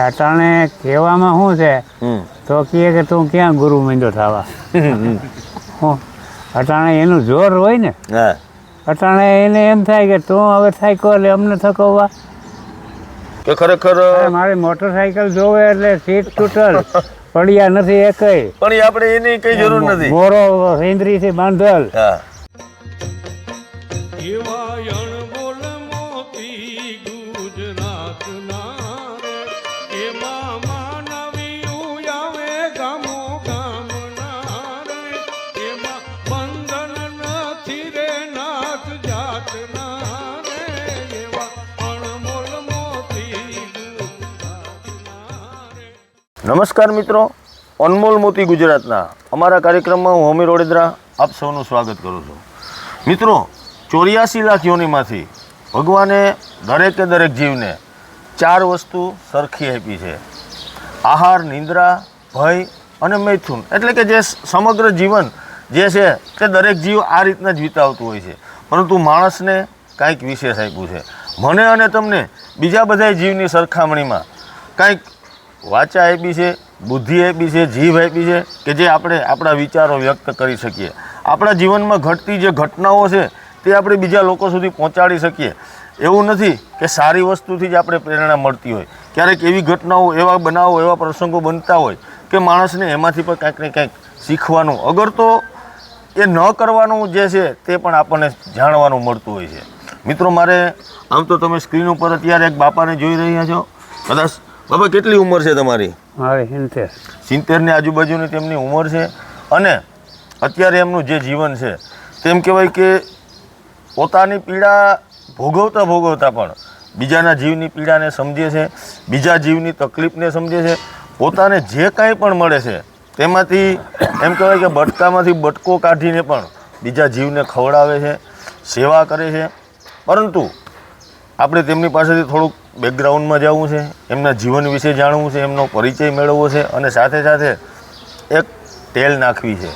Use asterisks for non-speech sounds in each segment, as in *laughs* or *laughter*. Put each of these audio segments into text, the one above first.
અટાણે કહેવામાં શું છે? તો કહે કે તું ક્યાં ગુરુ મીંડો થવા? અટાણે એનું જોર હોય ને અટાણે એને એમ થાય કે તું હવે એટલે અમને થકવવા. કે ખરેખર મારી મોટરસાયકલ જોવે એટલે સીટ તૂટલ. *laughs* પડ્યા નથી એકય. પણ આપણે એની કઈ જરૂર નથી. મોરો સેન્દ્રીથી બાંધલ. નમસ્કાર મિત્રો, અનમોલ મોતી ગુજરાતના અમારા કાર્યક્રમમાં હું હોમી રોડેદરા આપ સૌનું સ્વાગત કરું છું. મિત્રો, ચોર્યાસી લાખ યોનીમાંથી ભગવાને દરેકે દરેક જીવને ચાર વસ્તુ સરખી આપી છે. આહાર, નિંદ્રા, ભય અને મૈથુન. એટલે કે જે સમગ્ર જીવન જે છે તે દરેક જીવ આ રીતના જ વિતાવતું હોય છે. પરંતુ માણસને કાંઈક વિશેષ આપ્યું છે. મને અને તમને બીજા બધા જીવની સરખામણીમાં કાંઈક વાચા આપી છે, બુદ્ધિ આપી છે, જીભ આપી છે, કે જે આપણે આપણા વિચારો વ્યક્ત કરી શકીએ. આપણા જીવનમાં ઘટતી જે ઘટનાઓ છે, તે આપણે બીજા લોકો સુધી પહોંચાડી શકીએ. એવું નથી કે સારી વસ્તુથી જ આપણે પ્રેરણા મળતી હોય. ક્યારેક એવી ઘટનાઓ, એવા બનાવો, એવા પ્રસંગો બનતા હોય કે માણસને એમાંથી પણ કાંઈક ને કાંઈક શીખવાનું. અગર તો એ ન કરવાનું જે છે, તે પણ આપણને જાણવાનું મળતું હોય છે. મિત્રો, મારે, આમ તો તમે સ્ક્રીન ઉપર અત્યારે એક બાપાને જોઈ રહ્યા છો. કદાચ બાપા કેટલી ઉંમર છે તમારી? મારે સિત્તેર. સિત્તેરની આજુબાજુની તેમની ઉંમર છે? અને અત્યારે એમનું જે જીવન છે તેમ કહેવાય કે પોતાની પીડા ભોગવતા ભોગવતા પણ બીજાના જીવની પીડાને સમજે છે બીજા જીવની તકલીફને સમજે છે પોતાને જે કાંઈ પણ મળે છે તેમાંથી એમ કહેવાય કે બટકામાંથી બટકો કાઢીને પણ બીજા જીવને ખવડાવે છે સેવા કરે છે. પરંતુ આપણે તેમની પાસેથી થોડુંક બેકગ્રાઉન્ડમાં જવું છે એમના જીવન વિશે જાણવું છે એમનો પરિચય મેળવવો છે અને સાથે સાથે એક ટેલ નાખવી છે.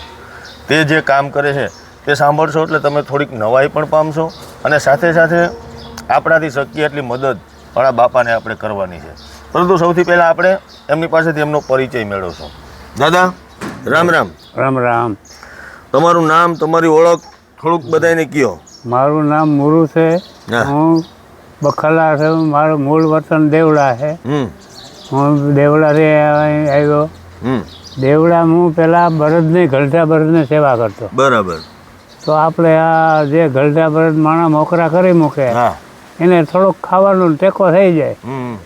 તે જે કામ કરે છે તે સાંભળશો એટલે તમે થોડીક નવાઈ પણ પામશો અને સાથે સાથે આપણાથી શક્ય એટલી મદદ પણ આ બાપાને આપણે કરવાની છે. પરંતુ સૌથી પહેલાં આપણે એમની પાસેથી એમનો પરિચય મેળવશું. દાદા રામ રામ. રામ રામ. તમારું નામ તમારી ઓળખ થોડુંક બધાને કયો? મારું નામ મુરુ છે. હા. બખલા છે મારું મૂળ વતન દેવડા છે. હું દેવડાથી અહીં આવ્યો. હમ. દેવડા હું પેલા બળદની ઘલટા બળદની સેવા કરતો. બરાબર. તો આપણે આ જે ઘરડા બળદ માણસ મોકરા કરી મૂકે એને થોડોક ખાવાનું ટેકો થઈ જાય. હમ.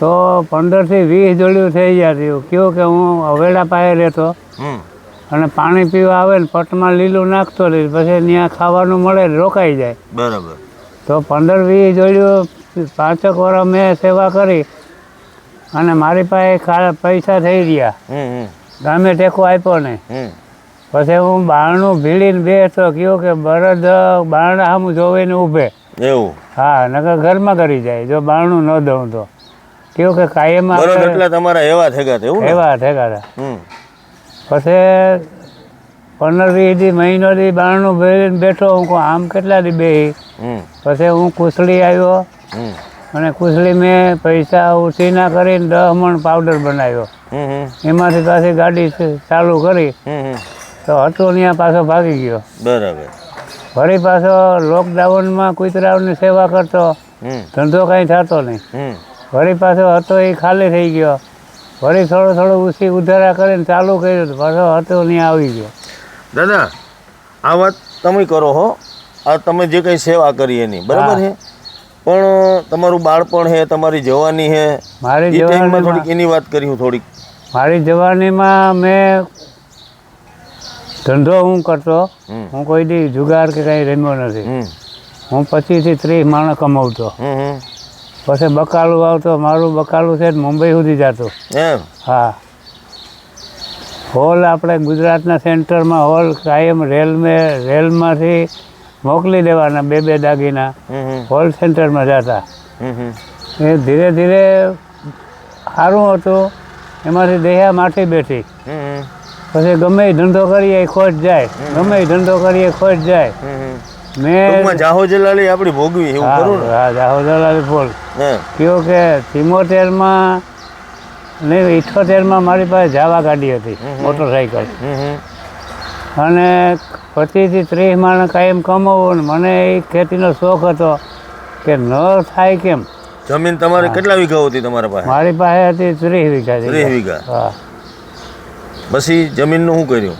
તો પંદરથી વીસ જોડ્યું થઈ જતું કયું કે હું અવેડા પાસે રહેતો. હમ. અને પાણી પીવા આવે ને પટમાં લીલું નાખતો રહી પછી ત્યાં ખાવાનું મળે રોકાઈ જાય. બરાબર. તો પંદર વીસ જોડ્યું પાંચેક વર્ષ મેં સેવા કરી અને મારી પાસે પૈસા થઈ ગયા. ગામે ટેકો આપ્યો નહીં. પછી હું બારણું ભીડીને બેસતો કયો કે બળદ બારણા સામું જોવીને ઊભે. એવું. હા નકર ઘરમાં કરી જાય જો બારણું ન દઉં તો. કયો કે કાયમ એટલે તમારા એવા હતા એવું ઠેકાડા હતા. પછી પંદર વીસ દી મહિનો દી બારણું ભરીને બેઠો હું કહું આમ કેટલા દી બેહી? પછી હું કુસળી આવ્યો. અને કુસળી મેં પૈસા ઉછીના કરીને દસ મણ પાવડર બનાવ્યો. એમાંથી પાછી ગાડી ચાલુ કરી. તો હતો ત્યાં પાછો ભાગી ગયો. બરાબર. ફરી પાછો લોકડાઉનમાં કુતરાઓની સેવા કરતો. ધંધો કાંઈ થતો નહીં. ફરી પાછો હતો એ ખાલી થઈ ગયો. ફરી થોડો થોડો ઉછી ઉધારા કરીને ચાલુ કર્યું તો પાછો હતો ત્યાં આવી ગયો. દાદા આ વાત તમે કરો હો. આ તમે જે કંઈ સેવા કરી એની બરાબર છે પણ તમારું બાળપણ છે તમારી જવાની છે મારી જવાનીમાં થોડીક એની વાત કરી હું થોડીક. મારી જવાનીમાં મેં ધંધો હું કરતો હું કોઈ દી જુગાર કે કંઈ રમ્યો નથી. હું પચીસથી ત્રીસ માણસ કમાવતો. પછી બકાલું આવતો મારું બકાલું છે મુંબઈ સુધી જતો. એમ? હા. હોલ આપણે ગુજરાતના સેન્ટરમાં હોલ કાયમ રેલમે રેલમાંથી મોકલી દેવાના બે બે દાગીના. હોલ સેન્ટરમાં જતા. એ ધીરે ધીરે સારું હતું. એમાંથી દેહા માઠી બેઠી. પછી ગમે ધંધો કરીએ ખોટ જાય. ગમે ધંધો કરીએ ખોટ જાય. મેં જાહો જલાલી આપણી ભોગવી એવું હા જાહો જલાલી બોલ. કયો કે સિમોતેરમાં નહીં ઇઠોતેરમાં મારી પાસે જાવા ગાડી હતી મોટરસાઇકલ અને પચીસથી ત્રીસ માણસ કાયમ કમાવું ને મને એ ખેતીનો શોખ હતો કે ન થાય કેમ? જમીન તમારે કેટલા વીઘા હતી તમારા પાસે? મારી પાસે હતી ત્રીસ વીઘા ત્રીસ વીઘા. હા. પછી જમીનનું શું કર્યું?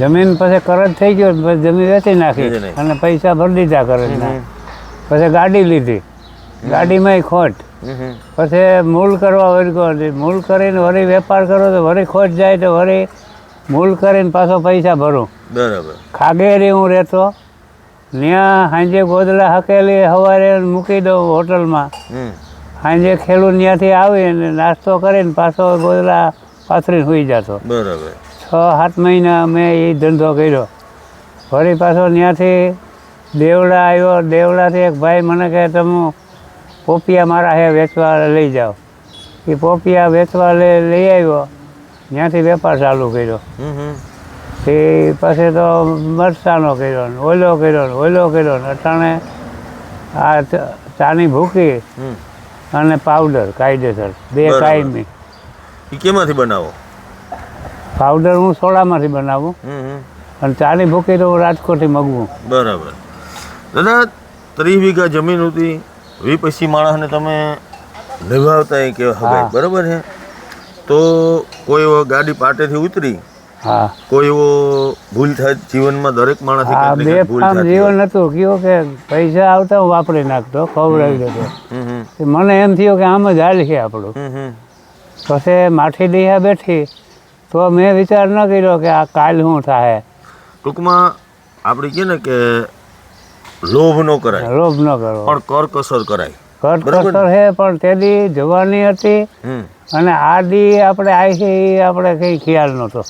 જમીન પછી કરજ થઈ ગયો પછી જમીન વેચી નાખી અને પૈસા ભરી દીધા કરજના. પછી ગાડી લીધી. ગાડીમાંય ખોટ. પછી મૂલ કરવા વર્ગો મૂળ કરીને વળી વેપાર કરો તો વળી ખોટ જાય તો વળી મૂલ કરીને પાછો પૈસા ભરું. બરાબર. ખાગેરી હું રહેતો. ત્યાં સાંજે ગોદલા હકેલી સવારે મૂકી દઉં હોટલમાં. સાંજે ખેલું ત્યાંથી આવીને નાસ્તો કરીને પાછો ગોદલા પાથરીને સુઈ જતો. બરાબર. છ સાત મહિના મેં એ ધંધો કર્યો. વળી પાછો ત્યાંથી દેવડા આવ્યો. દેવડાથી એક ભાઈ મને કહે તમે પોપિયા મારા હે વેચવા લઈ જાઓ. એ પોપિયા વેચવા લઈ લઈ આવ્યો ત્યાંથી વેપાર ચાલુ કર્યો. એ તે પછી તો મરચાનો કર્યો ને ઓલો કર્યો ને ઓલો કર્યો ને અટાણે આ ચાની ભૂકી અને પાવડર કાયદેસર બે કાયમી. એ કેમાંથી બનાવો? પાવડર હું સોડામાંથી બનાવું. અને ચાની ભૂકી તો હું રાજકોટથી મગવું. બરાબર. દાદા ત્રીસ વીઘા જમીન હતી. વી પછી માણસને તમે નિભાવતા એ કે હગાય હા. બરાબર છે? તો કોઈ એવો ગાડી પાટેથી ઉતરી હા. કોઈ એવો ભૂલ થાય જીવનમાં દરેક માણસ જીવન હતું કયો કે પૈસા આવતા હું વાપરી નાખતો ખવડાવી દેતો. મને એમ થયું કે આમ જ હાલ છે આપણું. પછી માઠી દઈયા બેઠી તો મેં વિચાર ન કર્યો કે આ કાલ શું થાય ટૂંકમાં આપણે કહે ને કે લોભ ન કરાય. લોભ ન કરો. પણ કરકસર કરાય. કટ બરાબર કસર છે પણ તેની જવાની હતી અને આ દી આપણે આવી છે એ આપણે કઈ ખ્યાલ નહોતો.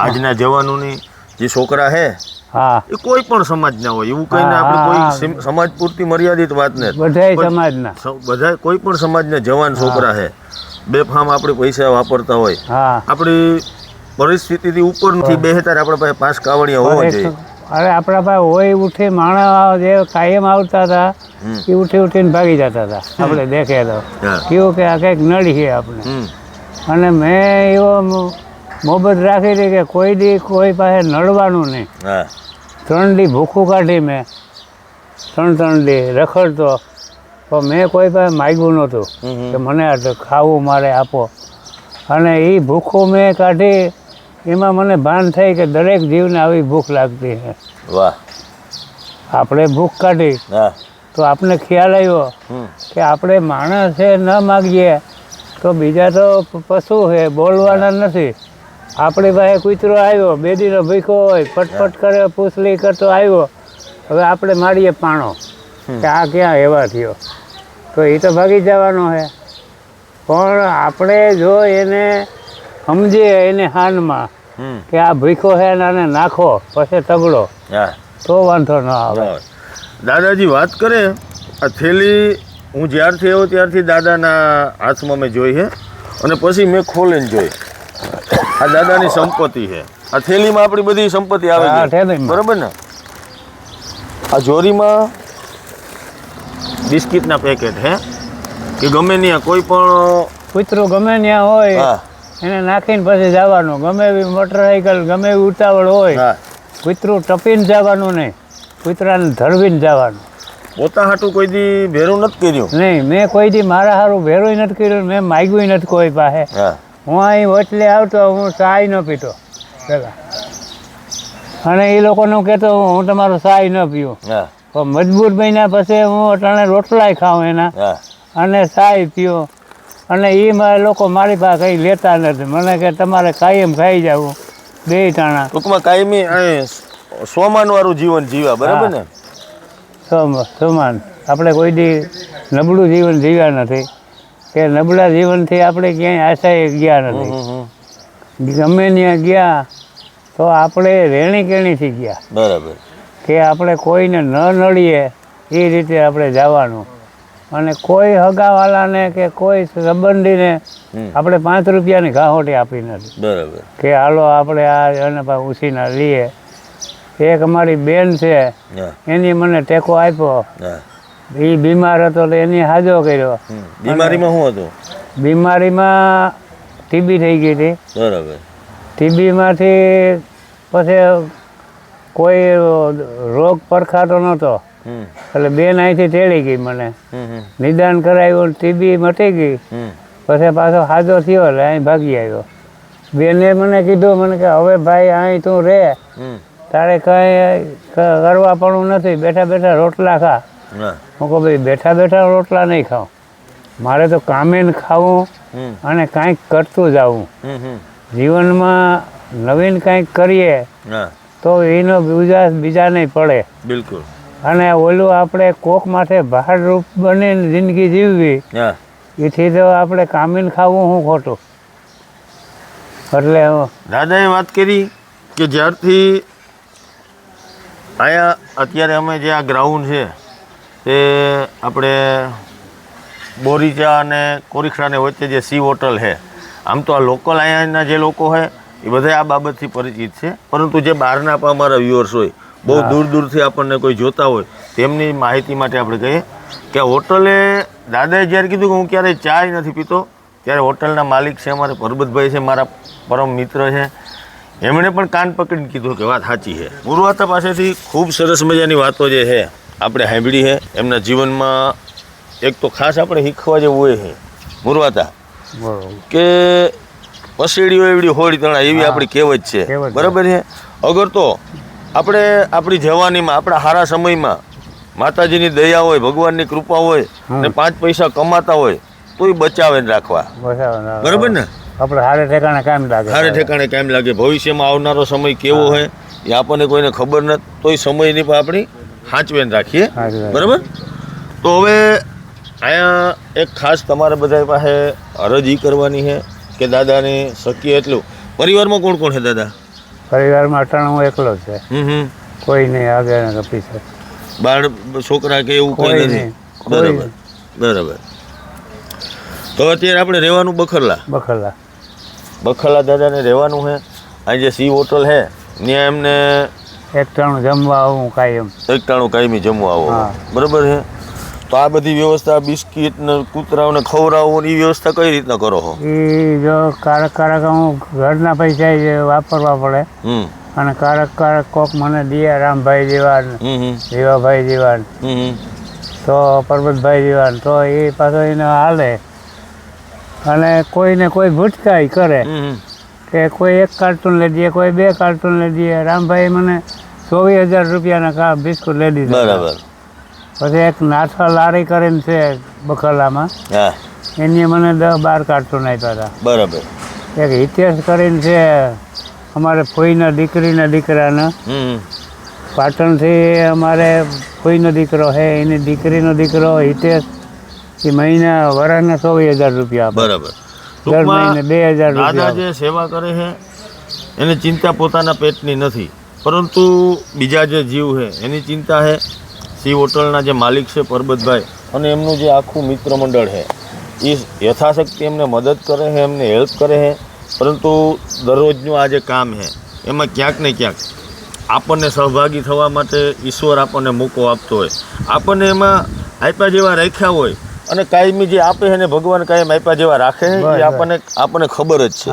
આજના જવાનોની જે છોકરા હે હા. એ કોઈ પણ સમાજના હોય. એવું કહીને હા, આપણે કોઈ સમાજ પૂરતી મર્યાદિત વાત ને બધાય સમાજના. બધા કોઈ પણ સમાજના જવાન છોકરા હે બેફામ આપણે પૈસા વાપરતા હોય. હા. આપણી પરિસ્થિતિથી ઉપરથી બેહતાર આપણા પાસે પાંચ કાવડિયા હોવા જોઈએ. અરે આપણા પાસે હોય ઉઠી માણસ જે કાયમ આવતા હતા એ ઉઠી ઉઠીને ભાગી જતા હતા. આપણે દેખે તો. કેવું કે આ કંઈક નડી છે આપણે. અને મેં એવો મો- રાખી હતી કે કોઈ દી કોઈ પાસે નડવાનું નહીં. ત્રણ દી ભૂખું કાઢી મેં. ત્રણ ત્રણ દી રખડતો. પણ મેં કોઈ પાસે માગ્યું નહોતું. કે મને ખાવું મારે આપો. અને એ ભૂખું મેં કાઢી એમાં મને ભાન થઈ કે દરેક જીવને આવી ભૂખ લાગતી છે. વાહ. આપણે ભૂખ કાઢી. તો આપણે ખ્યાલ આવ્યો કે આપણે માણસ છે ન માગીએ તો બીજા તો પશુ છે બોલવાના નથી. આપણી પાસે કૂતરો આવ્યો બેદીનો ભીખો હોય પટપટ કરે પૂછલી કરતો આવ્યો. હવે આપણે મારીએ પાણો. કે આ ક્યાં એવા થયો? તો એ તો ભાગી જવાનો છે. પણ આપણે જો એને સમજીએ એને હાનમાં કે આ ભીખો હે ને આને નાખો પછી તગડો. હા. તો વાંધો ન આવે. દાદાજી વાત કરે આ થેલી હું જ્યારથી આવ્યો ત્યારથી દાદાના હાથમાં મેં જોઈ છે અને પછી મેં ખોલીને જોઈ. આ દાદાની સંપત્તિ છે. આ થેલીમાં આપણી બધી સંપત્તિ આવે છે. બરાબર ને? આ જોરીમાં બિસ્કિટના પેકેટ હે કે ગમે ત્યાં કોઈ પણ કૂતરો ગમે ત્યાં હોય હા. એને નાખીને પછી જવાનું. ગમે એવી મોટરસાઇકલ ગમે એવી ઉતાવળ હોય કૂતરું ટપીને જવાનું નહીં. કૂતરાને ધરવીને જવાનું. પોતા હાટું કોઈ દી ભેરું નથી કર્યું? નહીં મેં કોઈ દી મારા હારું ભેરું નથી કર્યું મેં માગ્યું નથી કોઈ પાસે. હું. અહીં વચલે આવતો હું ચાય ન પીતો. પેલા અને એ લોકોનું કહેતો હું તમારો ચાય ન પીવું પણ મજબૂર બન્યા પછી હું અટાણે રોટલાય ખાઉં એના. અને ચાય પીઓ અને એ લોકો મારી પાસે કંઈ લેતા નથી. મને કે તમારે કાયમ ખાઈ જવું બે ટાણા. ટૂંકમાં કાયમી સોમાન વાળું જીવન જીવ્યા બરાબર ને? સોમાન સમાન. આપણે કોઈ દી નબળું જીવન જીવ્યા નથી. કે નબળા જીવનથી આપણે ક્યાંય આશાએ ગયા નથી. ગમે ત્યાં ગયા તો આપણે રેણી કેણીથી ગયા. બરાબર. કે આપણે કોઈને ન નડીએ એ રીતે આપણે જવાનું. અને કોઈ હગાવાલાને કે કોઈ સંબંધીને. આપણે પાંચ રૂપિયાની ઘાહોટી આપી નથી. બરાબર. કે હાલો આપણે આ એને ઉછીના લઈએ એક અમારી બેન છે એની મને ટેકો આપ્યો. એ બીમાર હતો તો એની હાજો કર્યો. બીમારીમાં શું હતું? બીમારીમાં ટીબી થઈ ગઈ હતી. બરાબર. ટીબીમાંથી પછી કોઈ રોગ પરખાતો નહોતો. એટલે બેન અહીંથી તેડી ગઈ મને. નિદાન કરાવ્યું ટીબી મટી ગઈ. પછી પાછો હાજો થયો એટલે અહીં ભાગી આવ્યો. બેને મને કીધું મને કે હવે ભાઈ અહીં તું રહે તારે કંઈ કરવા પણ નથી. બેઠા બેઠા રોટલા ખા. હું. કહું ભાઈ બેઠા બેઠા રોટલા નહીં ખાઉં. મારે તો કામે ખાવું અને કાંઈક કરતું જવું. જીવનમાં નવીન કાંઈક કરીએ તો એનો ઉજાસ નહીં પડે. બિલકુલ. અને ઓલું આપણે કોક માથે ભારરૂપ બનીને જિંદગી જીવવી એથી તો આપણે કામીને ખાવું હું ખોટું? એટલે દાદાએ વાત કરી કે જ્યારથી અહીંયા અત્યારે અમે જે આ ગ્રાઉન્ડ છે તે આપણે બોરીચા અને કોરીખડાને વચ્ચે જે સી હોટલ છે આમ તો આ લોકલ અહીંયાના જે લોકો છે એ બધા આ બાબતથી પરિચિત છે. પરંતુ જે બહારના પણ અમારા વ્યુઅર્સ હોય બહુ દૂર દૂરથી આપણને કોઈ જોતા હોય તેમની માહિતી માટે આપણે કહીએ કે હોટલે દાદાએ જ્યારે કીધું કે હું ક્યારેય ચાય નથી પીતો ત્યારે હોટલના માલિક છે અમારે પરબતભાઈ છે મારા પરમ મિત્ર છે. એમણે પણ કાન પકડીને કીધું કે વાત સાચી છે. ગુરુવાતા પાસેથી ખૂબ સરસ મજાની વાતો જે છે આપણે સાંભળી છે. એમના જીવનમાં એક તો ખાસ આપણે શીખવા જેવું હોય છે. ગુરુવાતા કે પસેડીઓ એવડી હોળી તણા એવી આપણી કહેવત છે. બરાબર છે? અગર તો આપણે આપણી જવાનીમાં આપણા સારા સમયમાં માતાજીની દયા હોય ભગવાનની કૃપા હોય. ને પાંચ પૈસા કમાતા હોય તોય બચાવે રાખવા. બરાબર ને? આપણે હારે ઠેકાણે કામ લાગે. હારે ઠેકાણે કામ લાગે. ભવિષ્યમાં આવનારો સમય કેવો હોય એ આપણને કોઈને ખબર નથી તોય સમયની પણ આપણી સાચવીને રાખીએ. બરાબર? તો હવે અહીંયા એક ખાસ તમારે બધા પાસે અરજી કરવાની છે કે દાદાને શક્ય એટલું. પરિવારમાં કોણ કોણ છે દાદા? પરિવારમાં અટાણ હું એકલો છે. કોઈ નહીં આગળ ને પીછે બાળ છોકરા કે એવું કોઈ નહીં. બરાબર બરાબર. તો અત્યારે આપણે રહેવાનું બખરલા. બખરલા. બખરલા દાદાને રહેવાનું છે અહીં જે સી હોટલ છે ત્યાં એમને એક ટાણું જમવા આવું કાયમ. એકટાણું કાયમી જમવા આવો. બરાબર છે તો આ બધી વ્યવસ્થા બિસ્કિટ ને કૂતરાઓને ખવડાવો એ વ્યવસ્થા કઈ રીતના કરો છો? એ જો કારક કારક હું ઘરના પૈસા વાપરવા પડે. અને કારક કારક કોક મને દિયા રામભાઈ જેવા જીવાભાઈ જેવા તો પરબતભાઈ જેવા તો એ પાછો એને હાલે. અને કોઈને કોઈ ભૂટકાઈ કરે. કે કોઈ એક કાર્ટૂન લઈ દઈએ કોઈ બે કાર્ટૂન લઈ દઈએ રામભાઈ મને ચોવીસ હજાર રૂપિયાના બિસ્કુટ લઈ દીધા. બરાબર. પછી એક નાથા લારી કરીને છે બખલામાં. હા. એની મને દસ બાર કાર્ટૂન આપ્યા હતા. બરાબર. એક હિતેશ કરીને છે અમારે ફોઈના દીકરીના દીકરાના. પાટણથી અમારે ફોઈનો દીકરો છે એની દીકરીનો દીકરો હિતેશ. એ મહિના વરાના ચોવીસ હજાર રૂપિયા બરાબર. દર મહિને બે હજાર દાદા જે સેવા કરે છે એને ચિંતા પોતાના પેટની નથી. પરંતુ બીજા જે જીવ છે એની ચિંતા છે સી હોટલના જે માલિક છે પરબતભાઈ અને એમનું જે આખું મિત્ર મંડળ છે એ યથાશક્તિ એમને મદદ કરે છે એમને હેલ્પ કરે છે પરંતુ દરરોજનું આ જે કામ છે એમાં ક્યાંક ને ક્યાંક આપણને સહભાગી થવા માટે ઈશ્વર આપણને મોકો આપતો હોય. આપણને એમાં આપ્યા જેવા રાખ્યા હોય અને કાયમી જે આપે છે ને ભગવાન કાયમ આપ્યા જેવા રાખે છે એ આપણને આપણને ખબર જ છે.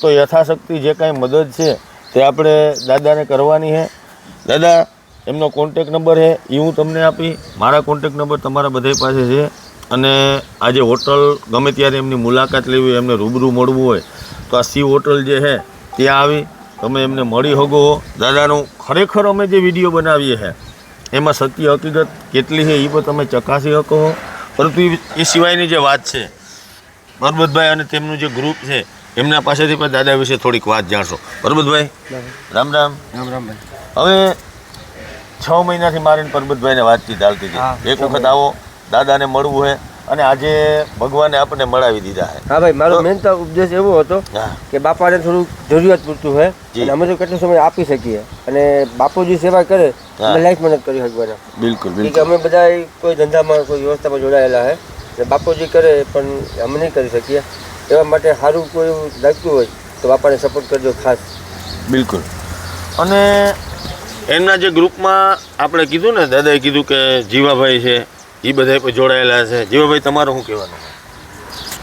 તો યથાશક્તિ જે કાંઈ મદદ છે તે આપણે દાદાને કરવાની છે. દાદા એમનો કોન્ટેક નંબર છે. એ હું તમને આપી. મારા કોન્ટેક નંબર તમારા બધા પાસે છે. અને આ જે હોટલ ગમે ત્યારે એમની મુલાકાત લેવી હોય એમને રૂબરૂ મળવું હોય તો આ સી હોટલ જે છે ત્યાં આવી. તમે એમને મળી શકો. દાદાનું ખરેખર અમે જે વીડિયો બનાવીએ છે એમાં સત્ય હકીકત કેટલી છે એ પણ તમે ચકાસી શકો. પરંતુ એ- એ સિવાયની જે વાત છે પરબતભાઈ અને તેમનું જે ગ્રુપ છે એમના પાસેથી પણ દાદા વિશે થોડીક વાત જાણશો. પરબતભાઈ રામ રામ. રામ રામ ભાઈ. હવે છ મહિનાથી મારીને પરબતભાઈને વાતચીત ચાલતી હતી. એક વખત આવો દાદાને મળવું હે અને આજે ભગવાને આપણને મળાવી દીધા છે હા ભાઈ મારો મેન તો ઉપદેશ એવો હતો કે બાપાને થોડું જરૂરિયાત પૂરતું હોય. અને અમે તો કેટલો સમય આપી શકીએ. અને બાપુજી સેવા કરે હા. અમે લાઈફ મહેનત કરી શકવાના. બિલકુલ બિલકુલ. અમે બધા કોઈ ધંધામાં કોઈ વ્યવસ્થામાં જોડાયેલા છે અને બાપુજી કરે પણ અમે નહીં કરી શકીએ. એવા માટે સારું કોઈ લાગતું હોય તો બાપાને સપોર્ટ કરજો ખાસ. બિલકુલ. અને એમના જે ગ્રુપમાં આપણે કીધું ને દાદાએ કીધું કે જીવાભાઈ છે એ બધા પણ જોડાયેલા છે. જીવાભાઈ તમારું શું કહેવાનું?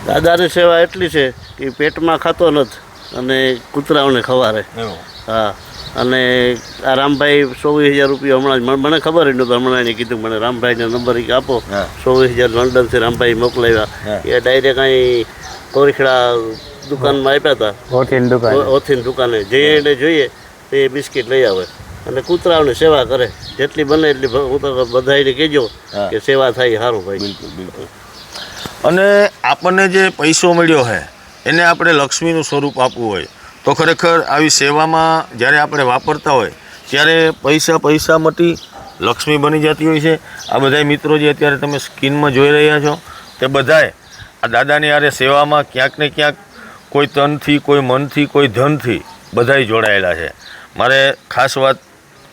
દાદાની સેવા એટલી છે કે પેટમાં ખાતો નથી અને કૂતરાઓને ખવારે. હા. અને આ રામભાઈ ચોવીસ હજાર રૂપિયા હમણાં મને- મને ખબર જ નહોતું હમણાં એને કીધું મને રામભાઈને નંબર આપો. ચોવીસ હજાર લંડનથી રામભાઈ મોકલાવ્યા. એ ડાયરેક્ટ અહીં કોરીખડા દુકાનમાં આપ્યા હતા. ઓથીન દુકાને. જે એને જોઈએ તે બિસ્કિટ લઈ આવે. અને કૂતરાઓની સેવા કરે. જેટલી બને એટલી હું તો બધાને કહેજો કે સેવા થાય સારું ભાઈ. બિલકુલ બિલકુલ. અને આપણને જે પૈસો મળ્યો છે એને આપણે લક્ષ્મીનું સ્વરૂપ આપવું હોય. તો ખરેખર આવી સેવામાં જ્યારે આપણે વાપરતા હોય ત્યારે પૈસા પૈસા મટી લક્ષ્મી બની જતી હોય છે. આ બધાય મિત્રો જે અત્યારે તમે સ્કીનમાં જોઈ રહ્યા છો તે બધાએ આ દાદાની આરે સેવામાં ક્યાંક ને ક્યાંક કોઈ તનથી કોઈ મનથી કોઈ ધનથી બધાય જોડાયેલા છે. મારે ખાસ વાત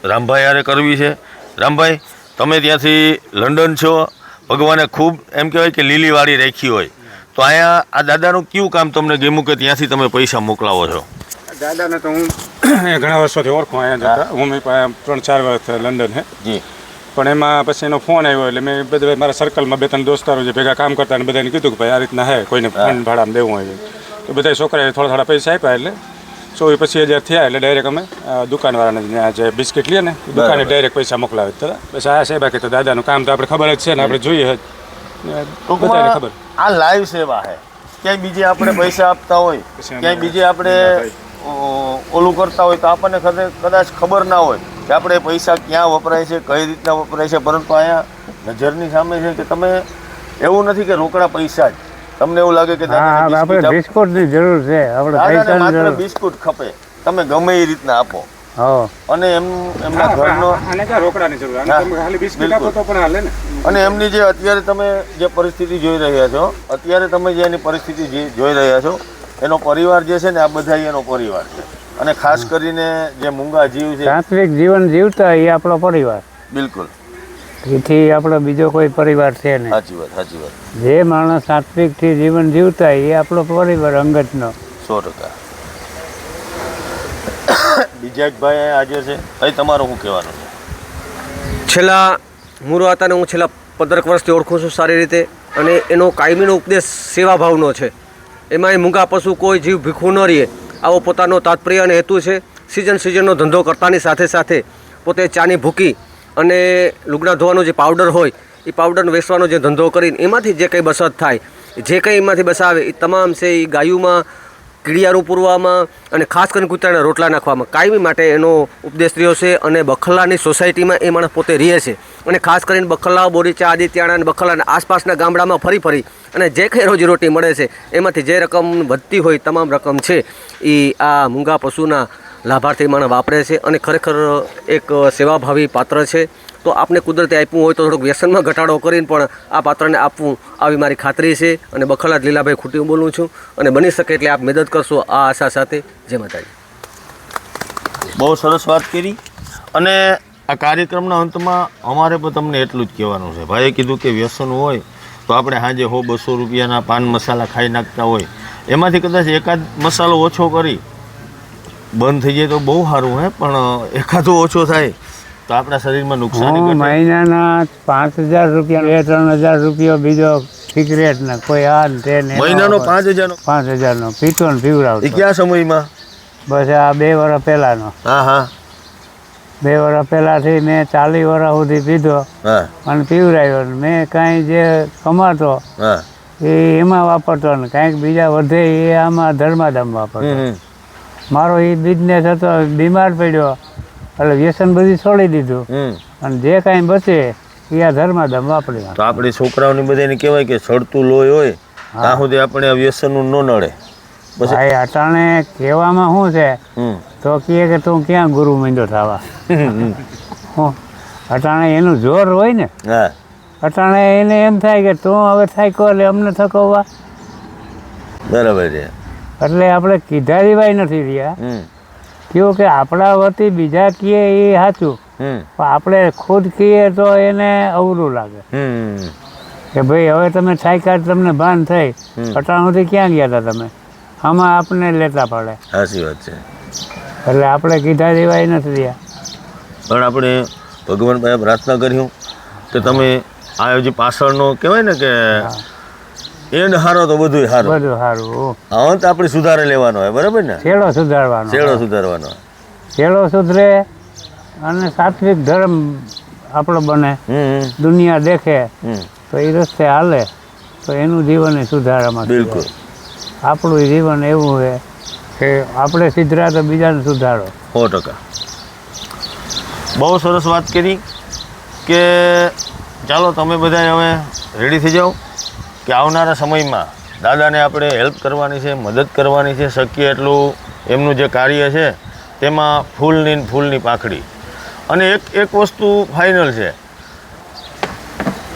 રામભાઈ યારે કરવી છે. રામભાઈ તમે ત્યાંથી લંડન છો. ભગવાને ખૂબ એમ કહેવાય કે લીલીવાળી રાખી હોય. તો અહીંયા આ દાદાનું કયું કામ તમને ગમ્યું કે ત્યાંથી તમે પૈસા મોકલાવો છો? દાદાને તો હું *coughs* ઘણા વર્ષોથી ઓળખું અહીંયા જતા. હું. મેં પાસે ત્રણ ચાર વર્ષ લંડન હે. જી. પણ એમાં પછી એનો ફોન આવ્યો એટલે મેં બધા મારા સર્કલમાં બે ત્રણ દોસ્તારો જે ભેગા કામ કરતા અને બધાને કીધું કે ભાઈ આ રીતના હે કોઈને ફંડ ભાડામાં દેવું હોય તો. બધા છોકરાએ થોડા થોડા પૈસા આપ્યા એટલે ચોવીસ પચીસ હજાર થયા એટલે ડાયરેક્ટ અમે દુકાનવાળાને ત્યાં જે બિસ્કિટ લઈએ ને દુકાને ડાયરેક્ટ પૈસા મોકલાવે. તો બસ આ છે બાકી તો દાદાનું કામ તો આપણે ખબર જ છે ને આપણે જોઈએ બધાને ખબર. આ લાઈવ સેવા છે. ક્યાંય બીજે આપણે પૈસા આપતા હોય ક્યાંય બીજે આપણે ઓલું કરતા હોય તો આપણને કદા- કદાચ ખબર ના હોય કે આપણે પૈસા ક્યાં વપરાય છે કઈ રીતના વપરાય છે. પરંતુ અહીંયા નજરની સામે છે કે તમે એવું નથી કે રોકડા પૈસા જ. તમને એવું લાગે કે આપણે બિસ્કિટ આપ- બિસ્કુટની જરૂર છે. આપણે માત્ર બિસ્કુટ ખપે. તમે ગમે એ રીતના આપો. અને એમ એમના ઘરનો રોકડાની જરૂર? આને હા, તમે ખાલી બિસ્કિટ આપો તો પણ હાલે ને? અને એમની જે અત્યારે તમે જે પરિસ્થિતિ જોઈ રહ્યા છો અત્યારે તમે જે એની પરિસ્થિતિ જોઈ રહ્યા છો એનો પરિવાર જે છે ને આ બધા એનો પરિવાર છે. અને ખાસ કરીને જે મૂંગા જીવ છે સાત્વિક જીવન જીવતા એ આપણો પરિવાર. બિલકુલ. એથી આપણો બીજો કોઈ પરિવાર છે નહીં. સાચી વાત સાચી વાત. જે માણસ સાત્વિકથી જીવન જીવતા એ આપણો પરિવાર અંગતનો. સો ટકા. બીજા આજે છે. ભાઈ તમારું શું કહેવાનું છે? છેલ્લા મૂળ વાતાને હું છેલ્લા પંદરક વર્ષથી ઓળખું છું સારી રીતે અને એનો કાયમીનો ઉપદેશ સેવાભાવનો છે. એમાં એ મૂંગા પશુ કોઈ જીવ ભીખું ન રહીએ. આવો પોતાનો તાત્પર્ય અને હેતુ છે. સિઝન સિઝનનો ધંધો કરતાની સાથે સાથે પોતે ચાની ભૂકી અને લુગડા ધોવાનો જે પાવડર હોય, એ પાવડરનો વેચવાનો જે ધંધો કરીને એમાંથી જે કંઈ બસત થાય, જે કંઈ એમાંથી બસાવે એ તમામ છે એ ગાયુમાં, કીડિયારું પૂરવામાં અને ખાસ કરીને કૂતરાના રોટલા નાખવામાં. કાયમી માટે એનો ઉપદેશ રહ્યો છે અને બખલાની સોસાયટીમાં એ માણસ પોતે રહે છે. અને ખાસ કરીને બખલા બોરીચા, આદિત્યાણા અને બખલાના આસપાસના ગામડામાં ફરી ફરી અને જે કંઈ રોજીરોટી મળે છે, એમાંથી જે રકમ વધતી હોય તમામ રકમ છે. એ આ મૂંગા પશુના લાભાર્થી માણસ વાપરે છે અને ખરેખર એક સેવાભાવી પાત્ર છે. તો આપને કુદરતે આપ્યું હોય તો થોડુંક વ્યસનમાં ઘટાડો કરીને પણ આ પાત્રને આપવું આવી મારી ખાતરી છે અને બખલાદ લીલાભાઈ ખૂટી બોલું છું અને બની શકે એટલે આપ મદદ કરશો આ આશા સાથે. જય માતાજી. બહુ સરસ વાત કરી. અને આ કાર્યક્રમના અંતમાં અમારે પણ તમને એટલું જ કહેવાનું છે. ભાઈએ કીધું કે વ્યસન હોય તો આપણે સાંજે હો બસો રૂપિયાના પાન મસાલા ખાઈ નાખતા હોય. એમાંથી કદાચ એકાદ મસાલો ઓછો કરી બંધ થઈ જાય તો બહુ સારું હે? પણ એકાદો ઓછો થાય તો આપણા શરીરમાં નુકસાન હું મહિનાના પાંચ હજાર રૂપિયા બે ત્રણ હજાર રૂપિયો બીજો સિગરેટ ને કોઈ આ ને તે ને મહિનાનો. પાંચ હજારનો? પાંચ હજારનો. પીતો ને એ પીવડાવતો કયા સમયમાં? બસ આ બે વર્ષ પહેલાનો. હા હા. બે વર્ષ પહેલાંથી મેં ચાલીસ વર્ષ સુધી પીધો અને પીવરાયો ને મેં કાંઈ જે કમાતો એ એમાં વાપરતો ને કાંઈક બીજા વધે એ આમાં ધર્માધામ વાપરતો. મારો એ બિઝનેસ હતો બીમાર પડ્યો. એટલે વ્યસન બધી છોડી દીધું. અને જે કાંઈ બચે એ આ ધર્માધમ વાપરી તો આપણે છોકરાઓને બધાને કહેવાય કે સડતું લોહી હોય ત્યાં સુધી આપણે આ વ્યસનનું ન નડે. પછી ભાઈ અટાણે કહેવામાં શું છે? તો કહે કે તું ક્યાં ગુરુ મીંડો થવા? હું અટાણે એનું જોર હોય ને હા. અટાણે એને એમ થાય કે તું હવે થાક્યો એટલે અમને થકવવા. બરાબર છે. એટલે આપણે કીધા સિવાય નથી રહ્યા. કેવું કે આપણા વતી બીજા કીએ એ સાચું. પણ આપણે ખુદ કીએ તો એને અવરું લાગે. કે ભાઈ હવે તમે સાયકાર તમને ભાન થઈ. હમ. ક્યાં ગયા હતા તમે? આમાં આપને લેતા પડે. સાચી વાત છે. એટલે આપણે કીધા દેવાય નથી રહ્યા. પણ આપણે ભગવાન પાસે પ્રાર્થના કર્યું કે તમે આ જે પાછળનો કહેવાય ને કે એન્ડ હારો તો બધું હારો. બધું હારું અંત આપણે સુધારે લેવાનો હોય બરાબર ને? છેડો સુધારવાનો છેડો સુધારવાનો. છેડો સુધરે અને સાત્વિક ધર્મ આપણો બને. દુનિયા દેખે હમ. તો એ રસ્તે હાલે તો એનું જીવન એ સુધારામાં બિલકુલ. સુધારે. આપણું જીવન એવું છે કે આપણે સિદ્ધરા તો બીજાને સુધારો. સો ટકા. બહુ સરસ વાત કરી કે ચાલો તમે બધા હવે રેડી થઈ જાઓ. કે આવનારા સમયમાં દાદાને આપણે હેલ્પ કરવાની છે, મદદ કરવાની છે, શક્ય એટલું એમનું જે કાર્ય છે, તેમાં ફૂલની ફૂલની પાંખડી. અને એક એક વસ્તુ ફાઇનલ છે.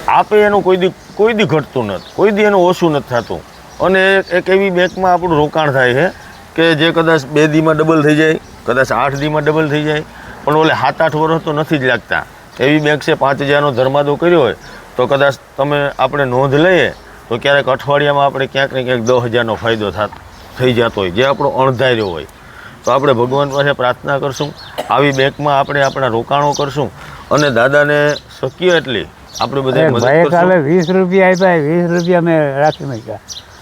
આપે એનું કોઈ દી કોઈ દી ઘટતું નથી, કોઈ દી એનું ઓછું નથી થતું. અને એક એવી બેંકમાં આપણું રોકાણ થાય છે કે જે કદાચ બે દીમાં ડબલ થઈ જાય, કદાચ આઠ દીમાં ડબલ થઈ જાય, પણ ઓલે સાત, આઠ વર્ષ તો નથી જ લાગતા. એવી બેંક છે, પાંચ હજારનો ધર્માદો કર્યો હોય, તો કદાચ તમે આપણે નોંધ લઈએ તો ક્યારેક અઠવાડિયામાં આપણે ક્યાંક ને ક્યાંક દસ હજારનો ફાયદો થઈ જતો હોય જે આપણો અણધાર્યો હોય. તો આપણે ભગવાન પાસે પ્રાર્થના કરશું આવી બેંકમાં આપણે આપણા રોકાણો કરશું અને દાદાને શક્ય એટલી આપણે બધા મદદ કાલે વીસ રૂપિયા આપ્યા વીસ રૂપિયા મેં રાખી મૂક્યા.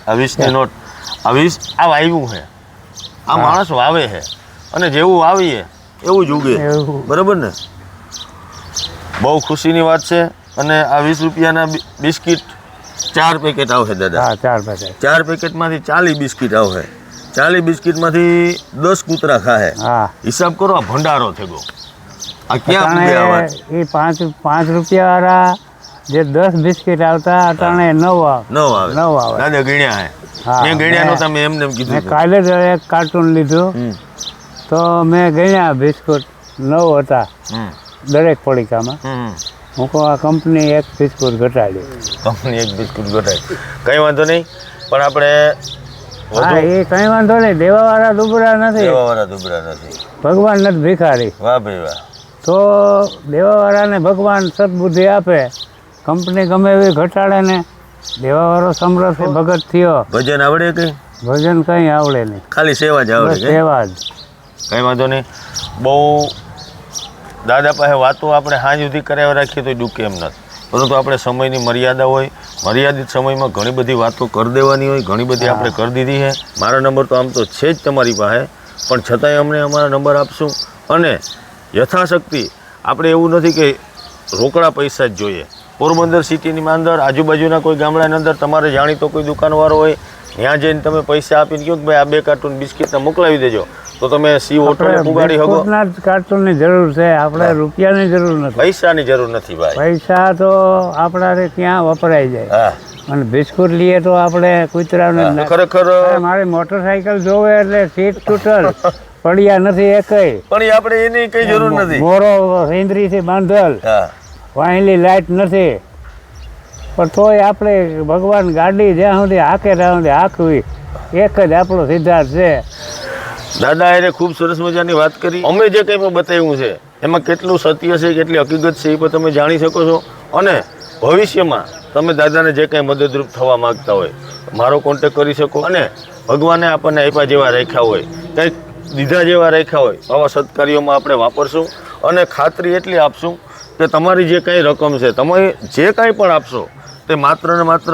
આ વીસની નોટ આ વીસ આ વાવ્યું છે આ માણસ વાવે છે અને જેવું વાવીએ એવું જ ઉગે. બરાબર ને? બહુ ખુશીની વાત છે અને આ વીસ રૂપિયાના બિસ્કિટ ચાર પેકેટ આવશે દાદા. હા ચાર પેકેટ ચાર પેકેટમાંથી ચાલી બિસ્કિટ આવશે. ચાલી બિસ્કિટમાંથી દસ કૂતરા ખાહે હા. હિસાબ કરો આ ભંડારો આ ક્યાં પૂગે આ અટાણે એ પાંચ પાંચ રૂપિયા વાળા જે દસ બિસ્કિટ આવતા અટાણે નવ આવે. નવ આવે. નવ આવે. દાદા ગણ્યા હે. મેં ગણ્યા નો તમે એમને કીધું મેં કાલે જ એક કાર્ટૂન લીધું. તો મેં ગણ્યા બિસ્કુટ નવ હતા. દરેક પડીકામાં. હું કહું આ કંપની એક બિસ્કુટ ઘટાડ્યું. કંપની એક બિસ્કુટ ઘટાડી કંઈ વાંધો નહીં પણ આપણે હા એ કંઈ વાંધો નહીં દેવાવાળા દુબળા નથી. દેવાવાળા દુબળા નથી. ભગવાન નથી ભિખારી. વાહ ભાઈ વાહ. તો દેવાવાળાને ભગવાન સદબુદ્ધિ આપે. કંપની ગમે એવી ઘટાડે ને દેવાવાળો સમરસ ભગત થયો. ભજન આવડે કંઈ ભજન કંઈ આવડે નહીં. ખાલી સેવા જ આવડે સેવા જ. કંઈ વાંધો નહીં. બહુ દાદા પાસે વાતો આપણે હાજ સુધી કરાવી રાખીએ તો દુઃખ એમ નથી. પરંતુ આપણે સમયની મર્યાદા હોય મર્યાદિત સમયમાં ઘણી બધી વાતો કરી દેવાની હોય ઘણી બધી આપણે કરી દીધી છે. મારા નંબર તો આમ તો છે જ તમારી પાસે પણ છતાંય અમને અમારા નંબર આપશું. અને યથાશક્તિ આપણે એવું નથી કે રોકડા પૈસા જ જોઈએ. પોરબંદર સિટીની અંદર આજુબાજુના કોઈ ગામડાની અંદર તમારે જાણીતો કોઈ દુકાનવાળો હોય ત્યાં જઈને તમે પૈસા આપીને કહો કે ભાઈ આ બે કાર્ટૂન બિસ્કિટને મોકલાવી દેજો. તો તમે સી ઓટો ઉગાડી શકો. જ કાર્ટૂનની જરૂર છે આપણે રૂપિયાની જરૂર નથી. પૈસાની જરૂર નથી ભાઈ. પૈસા તો આપણા ત્યાં વપરાય જાય? અને બિસ્કુટ લઈએ તો આપણે કૂતરાને ખરેખર મારી મોટરસાઇકલ જોવે એટલે સીટ તૂટલ. *laughs* પડ્યા નથી એકય. પણ આપણે એની કઈ જરૂર નથી. મોરો સેન્દ્રીથી બાંધેલ. વાહેલી લાઈટ નથી. પણ તોય આપણે ભગવાન ગાડી જ્યાં સુધી હાકે ત્યાં સુધી હાંકવી. એક જ આપણો સિદ્ધાર્થ છે. દાદા એને ખૂબ સરસ મજાની વાત કરી. અમે જે કંઈ પણ બતાવ્યું છે, એમાં કેટલું સત્ય છે, કેટલી હકીકત છે એ પણ તમે જાણી શકો છો. અને ભવિષ્યમાં તમે દાદાને જે કંઈ મદદરૂપ થવા માંગતા હોય, મારો કોન્ટેક કરી શકો. અને ભગવાને આપણને આપ્યા જેવા રાખ્યા હોય, કંઈક દીધા જેવા રાખ્યા હોય, આવા સત્કાર્યોમાં આપણે વાપરશું. અને ખાતરી એટલી આપશું કે તમારી જે કંઈ રકમ છે, તમે જે કાંઈ પણ આપશો, તે માત્ર ને માત્ર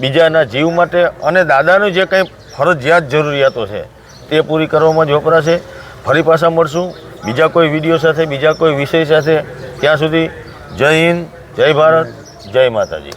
બીજાના જીવ માટે અને દાદાનું જે કંઈ ફરજિયાત જરૂરિયાતો છે તે પૂરી કરવામાં જ વપરાશે. ફરી પાછા મળશું. બીજા કોઈ વીડિયો સાથે, બીજા કોઈ વિષય સાથે. ત્યાં સુધી જય હિન્દ, જય ભારત જય માતાજી.